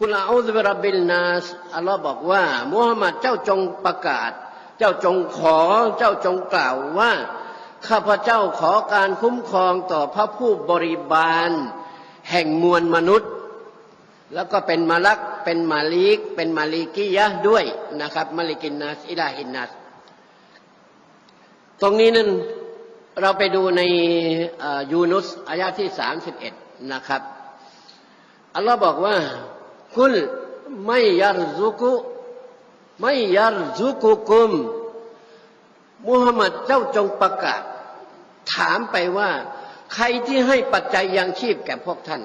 กุลาอุซบิรับบิลนาสอัลลอฮ์บอกว่ามุฮัมมัดเจ้าจงประกาศ เจ้าจงขอเจ้าจงกล่าวว่า ข้าพเจ้าขอการคุ้มครองต่อพระผู้บริบาล แห่งมวลมนุษย์ แล้วก็เป็นมาลักเป็นมาลิก เป็นมาลิกิยะด้วยนะครับมาลิกินนัสอิลาฮินนัสตรงนี้นั้นเราไปดูในยูนุสอายะที่สามสิบเอ็ดนะครับอัลลอฮ์บอกว่า คุลไม่ยารซุกุไม่ยารซุกุกุมมุฮัมมัดเจ้าจงประกาศ ถามไปว่า ใครที่ให้ปัจจัยยังชีพแก่พวกท่าน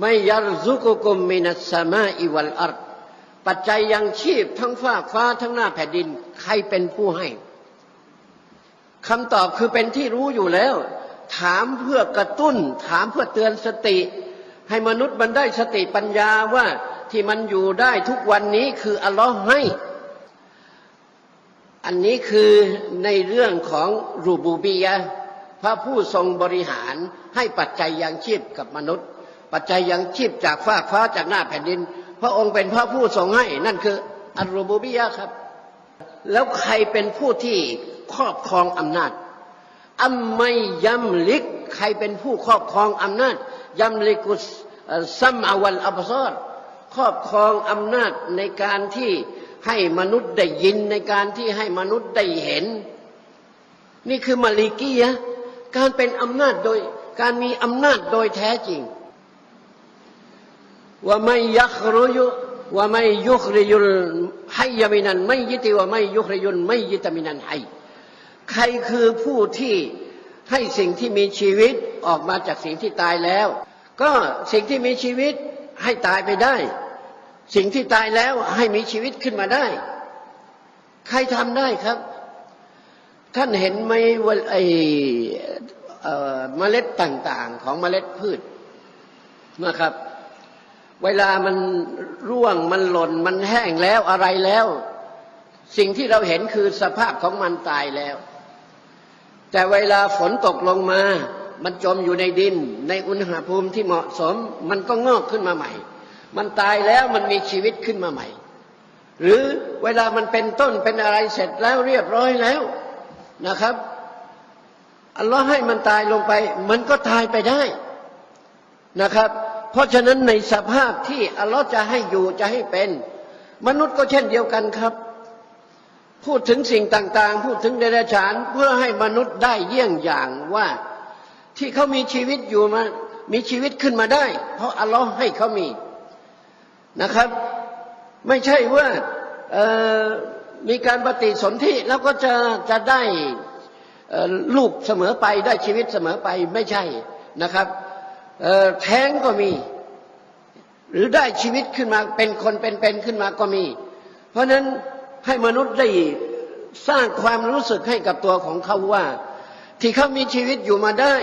ไม่ยารซุกุกุมมินัสมาอิวัลอัรปัจจัยยังชีพทั้งฟ้าฟ้าทั้งหน้าแผ่นดิน ใครเป็นผู้ให้คำตอบคือเป็นที่รู้อยู่แล้ว ถามเพื่อกระตุ้น ถามเพื่อเตือนสติ ให้มนุษย์มันได้สติปัญญาว่าที่มันอยู่ได้ทุกวันนี้คืออัลลอฮ์ให้ อันนี้คือในเรื่องของรูบูบียะพระผู้ทรงบริหารให้ปัจจัยยังชีพกับมนุษย์ ปัจจัยยังชีพจากฟ้าฟ้าจากหน้าแผ่นดิน พระองค์เป็นพระผู้ทรงให้ นั่นคืออัลรูบูบียะครับ แล้วใครเป็นผู้ที่ครอบครองอำนาจอัมไมยัมลิก ใครเป็นผู้ครอบครองอำนาจ ยัมลิกุสซัมอวัลอับซอดครอบครองอำนาจในการที่ให้มนุษย์ได้ยินในการที่ให้มนุษย์ได้เห็น นี่คือมาลิกียะการเป็นอำนาจโดยการมีอำนาจโดยแท้จริงว่าไม่ยักรุยว่าไม่ยุคริยุลให้ยามินันไม่ยิติว่าไม่ยุคริยุลไม่ยิตมินันให้ใครคือผู้ที่ให้สิ่งที่มีชีวิต ออกมาจากสิ่งที่ตายแล้ว ก็สิ่งที่มีชีวิตให้ตายไปได้ สิ่งที่ตายแล้วให้มีชีวิตขึ้นมาได้ ใครทำได้ครับ ท่านเห็นไหมว่าไอเออเมล็ดต่างๆ ของเมล็ดพืชนะครับ เวลามันร่วงมันหล่นมันแห้งแล้วอะไรแล้ว สิ่งที่เราเห็นคือสภาพของมันตายแล้ว แต่เวลาฝนตกลงมา มันจมอยู่ในดิน ในอุณหภูมิที่เหมาะสม มันก็งอกขึ้นมาใหม่ มันตายแล้วมันมีชีวิตขึ้นมาใหม่ หรือเวลามันเป็นต้นเป็นอะไรเสร็จแล้วเรียบร้อยแล้วนะครับอัลลอฮ์ให้มันตายลงไป มันก็ตายไปได้นะครับ เพราะฉะนั้นในสภาพที่อัลลอฮ์จะให้อยู่จะให้เป็น มนุษย์ก็เช่นเดียวกันครับ พูดถึงสิ่งต่างๆ พูดถึงเดรัจฉานเพื่อให้มนุษย์ได้เยี่ยงอย่างว่า ที่เขามีชีวิตอยู่มามีชีวิตขึ้นมาได้ เพราะอัลลอฮ์ให้เขามีนะครับ ไม่ใช่ว่ามีการปฏิสนธิแล้วก็จะจะได้ลูกเสมอไปได้ชีวิตเสมอไปไม่ใช่นะครับแท้งก็มี หรือได้ชีวิตขึ้นมาเป็นคนเป็นๆขึ้นมาก็มี เพราะนั้นให้มนุษย์ได้สร้างความรู้สึกให้กับตัวของเขาว่า ที่เขามีชีวิตอยู่มาได้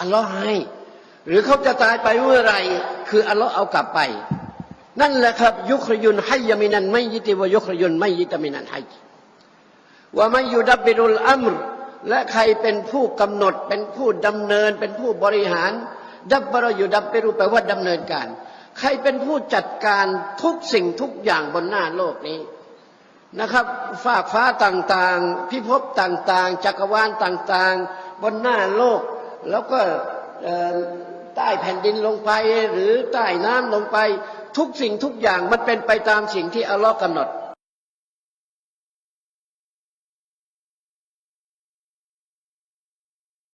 อัลลอฮ์ให้ หรือเขาจะตายไปเมื่อไรคืออัลลอฮ์เอากลับไป นั่นแหละครับ ยุครยุนให้ยามินันไม่ยิติวายุครยุนไม่ยิตามินันให้ว่าไม่ยุดับบิรุลอัมรและใครเป็นผู้กำหนดเป็นผู้ดำเนิน เป็นผู้บริหาร ดับบรอยู่ดับไปรูแปลว่าดำเนินการ ใครเป็นผู้จัดการทุกสิ่งทุกอย่างบนหน้าโลกนี้นะครับฟากฟ้าต่างๆ พิภพต่างๆ จักรวาลต่างๆ บนหน้าโลก แล้วก็ใต้แผ่นดินลงไป หรือใต้น้ำลงไป ทุกสิ่งทุกอย่างมันเป็นไปตามสิ่งที่อัลลอฮ์กำหนด